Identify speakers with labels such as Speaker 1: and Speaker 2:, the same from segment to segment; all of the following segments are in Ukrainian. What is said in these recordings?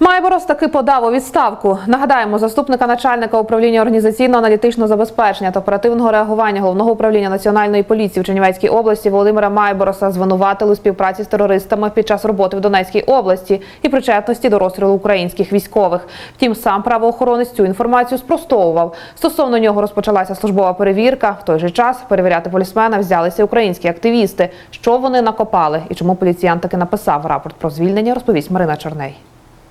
Speaker 1: Майборос таки подав у відставку. Нагадаємо, заступника начальника управління організаційно-аналітичного забезпечення та оперативного реагування головного управління національної поліції в Чернівецькій області Володимира Майбороса звинуватили у співпраці з терористами під час роботи в Донецькій області і причетності до розстрілу українських військових. Втім, сам правоохоронець цю інформацію спростовував. Стосовно нього розпочалася службова перевірка. В той же час перевіряти полісмена взялися українські активісти. Що вони накопали і чому поліціян таки написав рапорт про звільнення, розповість Марина Чорней.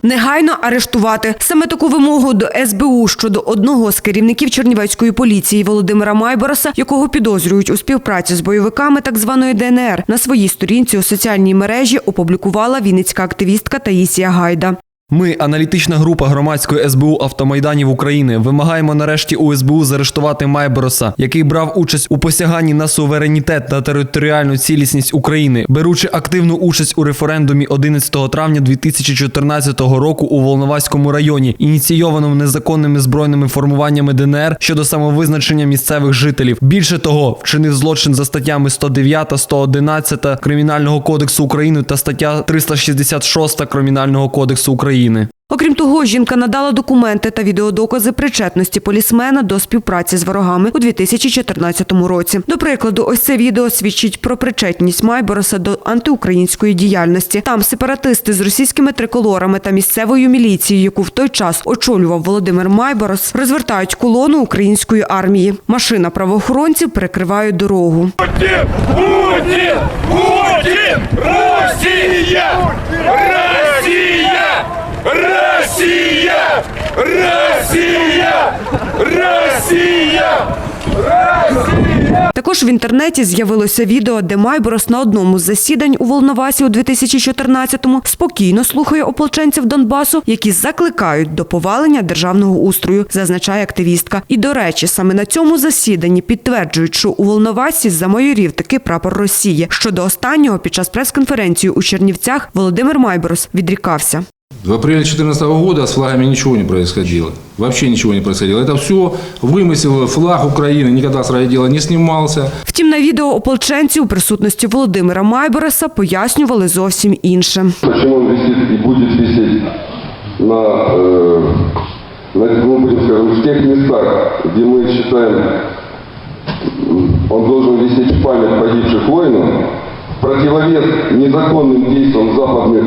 Speaker 2: Негайно арештувати саме таку вимогу до СБУ щодо одного з керівників Чернівецької поліції Володимира Майбороса, якого підозрюють у співпраці з бойовиками так званої ДНР, на своїй сторінці у соціальній мережі опублікувала вінницька активістка Таїсія Гайда.
Speaker 3: Ми, аналітична група громадської СБУ Автомайданів України, вимагаємо нарешті у СБУ заарештувати Майбороса, який брав участь у посяганні на суверенітет та територіальну цілісність України, беручи активну участь у референдумі 11 травня 2014 року у Волноваському районі, ініційованому незаконними збройними формуваннями ДНР щодо самовизначення місцевих жителів. Більше того, вчинив злочин за статтями 109, 111 Кримінального кодексу України та стаття 366 Кримінального кодексу України.
Speaker 2: Окрім того, жінка надала документи та відеодокази причетності полісмена до співпраці з ворогами у 2014 році. До прикладу, ось це відео свідчить про причетність Майбороса до антиукраїнської діяльності. Там сепаратисти з російськими триколорами та місцевою міліцією, яку в той час очолював Володимир Майборос, розвертають колону української армії. Машина правоохоронців перекриває дорогу.
Speaker 4: Путин! Путин! Путин! Россия! Россия! Россия! Россия! Россия!
Speaker 2: Також в інтернеті з'явилося відео, де Майборос на одному з засідань у Волновасі у 2014-му спокійно слухає ополченців Донбасу, які закликають до повалення державного устрою, зазначає активістка. І до речі, саме на цьому засіданні підтверджують, що у Волновасі замайорів таки прапор Росії. Щодо останнього, під час прес-конференції у Чернівцях Володимир Майборос відрікався.
Speaker 5: В апреле 2014 года с флагами ничего не происходило. Вообще ничего не происходило. Это все вымысел, флаг Украины никогда с райотдела не снимался.
Speaker 2: Втім, на відео ополченці у присутності Володимира Майбороса пояснювали зовсім інше.
Speaker 6: Почему он висит и будет висеть на, э, на ну, будем скажем, в тех местах, где мы считаем, м, он должен висеть в память погибших воинов, в противовес незаконным действиям западных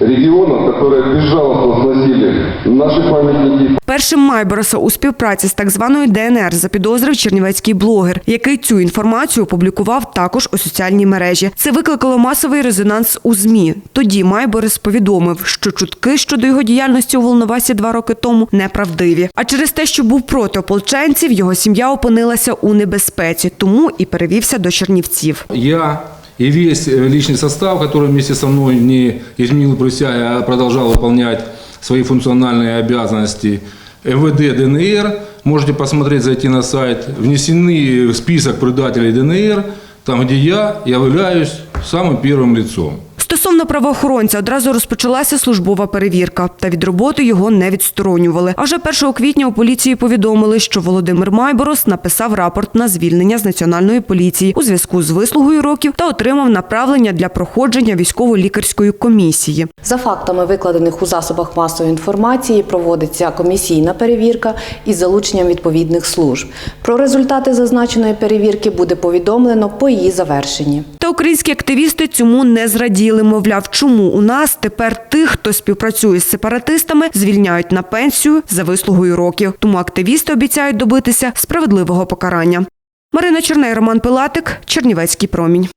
Speaker 6: регионов, которые безжалостно сносили наши памятники,
Speaker 2: Першим Майбороса у співпраці з так званою ДНР запідозрив чернівецький блогер, який цю інформацію опублікував також у соціальній мережі. Це викликало масовий резонанс у ЗМІ. Тоді Майборис повідомив, що чутки щодо його діяльності у Волновасі два роки тому неправдиві. А через те, що був проти ополченців, його сім'я опинилася у небезпеці, тому і перевівся до Чернівців.
Speaker 5: Я и весь э, личный состав, который вместе со мной не изменил присяги, а продолжал выполнять свои функциональные обязанности, МВД ДНР, можете посмотреть, зайти на сайт, внесены в список предателей ДНР, там, где я являюсь самым первым лицом.
Speaker 2: Стосовно правоохоронця одразу розпочалася службова перевірка, та від роботи його не відсторонювали. А вже 1 квітня у поліції повідомили, що Володимир Майборос написав рапорт на звільнення з національної поліції у зв'язку з вислугою років та отримав направлення для проходження військово-лікарської комісії.
Speaker 7: За фактами, викладених у засобах масової інформації, проводиться комісійна перевірка із залученням відповідних служб. Про результати зазначеної перевірки буде повідомлено по її завершенні.
Speaker 2: Українські активісти цьому не зраділи. Мовляв, чому у нас тепер тих, хто співпрацює з сепаратистами, звільняють на пенсію за вислугою років. Тому активісти обіцяють добитися справедливого покарання. Марина Черней, Роман Пилатик, Чернівецький промінь.